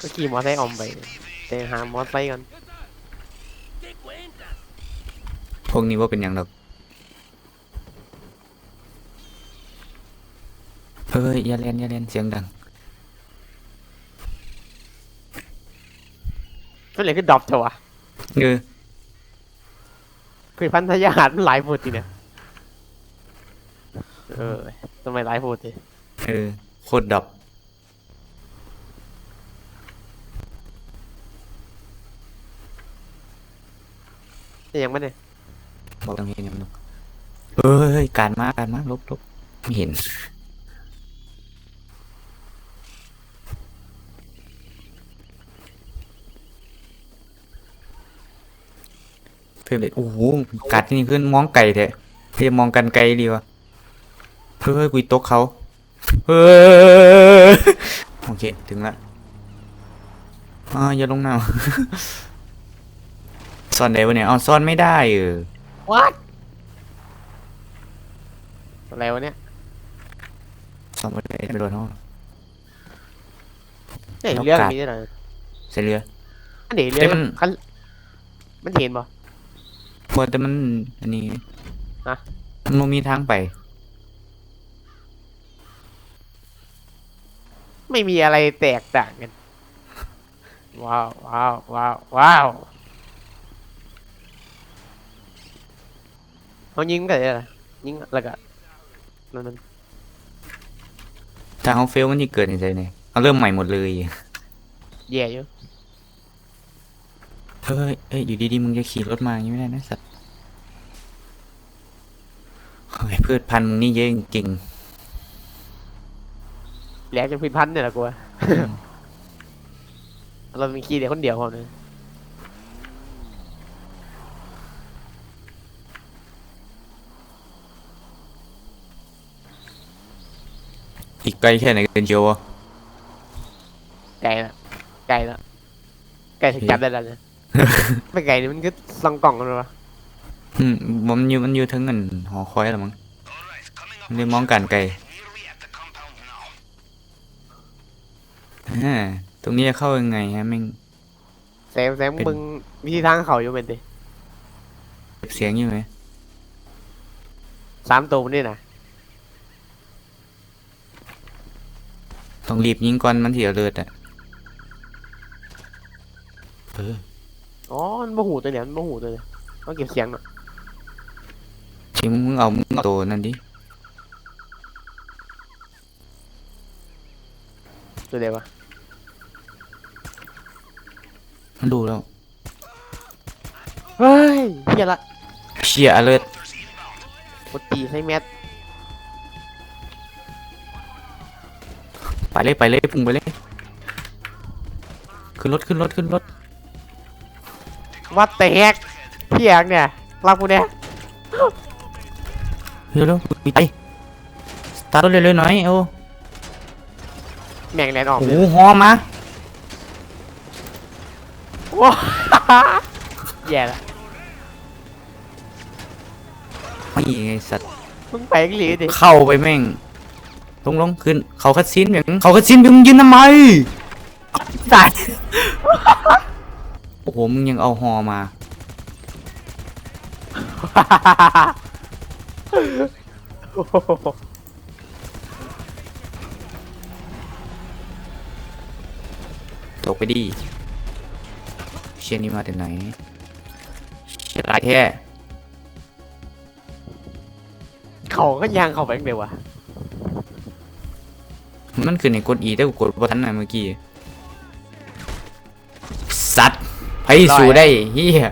ก็ขี่มอเตอร์ไซค์ออมไปแต่หามอเตอร์ไซค์ก่อนพวกนี้ว่าเป็นหยังดอกเฮ้ยอย่าเล่นอย่าเล่นเสียงดังก็เลยคือดรอปเถอะวะเออคือพันธยาหารมันหลายพูดทีเนี่ยเออทำไมหลายพูดทีเออโคตรดับ แต่ยังไม่เนี่ยบอกต้องเห็นยังดอกเฮ้ยการมาการมาลบลบไม่เห็นเพื่อนเลยโอ้โหกัดที่นี่เพื่อนมองไก่เถอะเพื่อนมองกันไกลดีวะเฮ้ยกุยตกเขาเฮ้ยโอเค ถึงละอ่าอย่าลงน้ำ ซ่อนได้ปะเนี่ยอ๋อซ่อนไม่ได้เออวัดอะไรวะเนี่ยซ่อนไม่ได้ไปโดนห้องเนี่ยเรื่องนี้ด้วยนะใส่เรือ อันนี้แต่เรื่องมัน คันมันเห็นปะ พอแต่มันอันนี้ฮะ มันบ่มีทางไป ไม่มีอะไรแตกต่างกัน ว้าวว้าวว้าวว้าว เขายิงกันเลยนะยิงแล้วก็นั่นมันถ้าเอาเฟลมันจะเกิดในใจเนี่ยเอาเริ่มใหม่หมดเลยแย่อยู่เฮ้ยเอ้ยอยู่ดีๆมึงจะขี่รถมาอย่างนี้ไม่ได้นะสัตว์เฮ้ยพืชพันธุ์มึงนี่เยอะจริงแหลกจนพินพันเนี่ยแหละกูว่าเราเป็นขี้เดียวคนเดียวเขาเนี่ย อีกไกลแค่ไหนกันเชียววะไก่ละไก่ละไก่ถึงจับได้แล้วเนี่ยไม่ไก่นี่มันก็ลองกล่องกันเลยวะอืมมันอยู่มันอยู่ถึงเงินหอคอยแล้วมั้งมันเลยมองกันไกลอ่าตรงนี้จะเข้ายังไงฮะแม่งแซมแซมมึงวิธีทางเขาอยู่เป็นดิเก็บเสียงอยู่ไหมสามตัวมันนี่นะ ต้องรีบยิงก่อนมันเสียเลือดอะเอออ๋อมันโมหูตัวเนี่ยมันโมหูตัวเนี่ยต้องเก็บเสียงหน่อยชิมึงเอามึงเอาตัวนั่นดิตัวเดียววะมันดูแล้วเฮ้ยเฮียละเชียอเลิร์กดตีใช้แมส ไปเลยไปเลยพุ่งไปเลยขึ้นรถขึ้นรถขึ้นรถวัดแต่แฮกเฮียกเนี่ยรับกูเนี่ยเร็วเร็วไปสตาร์ทรถเร็วๆหน่อยโอ้แม่งแลนออกโหเลยหอมาว้าแย่ละไม่ไงสัตว์มึงไปกันหลีดิเข้าไปแม่ง ลงลงขึ้น เขาคัดซีนอย่างเขาคัดซีนมึงยืนทำไมสัตว์โอ้โหมึงยังเอาหอมาโอ้โหตกไปดิเชียนี่มาแต่ไหนเชียรายแท้เขาก็ยางเขาไปกันเดียววะ มันคือในกดอีแต่กูกดบ่ทันนะเมื่อกี้สัตว์ไปสู่ได้เฮีย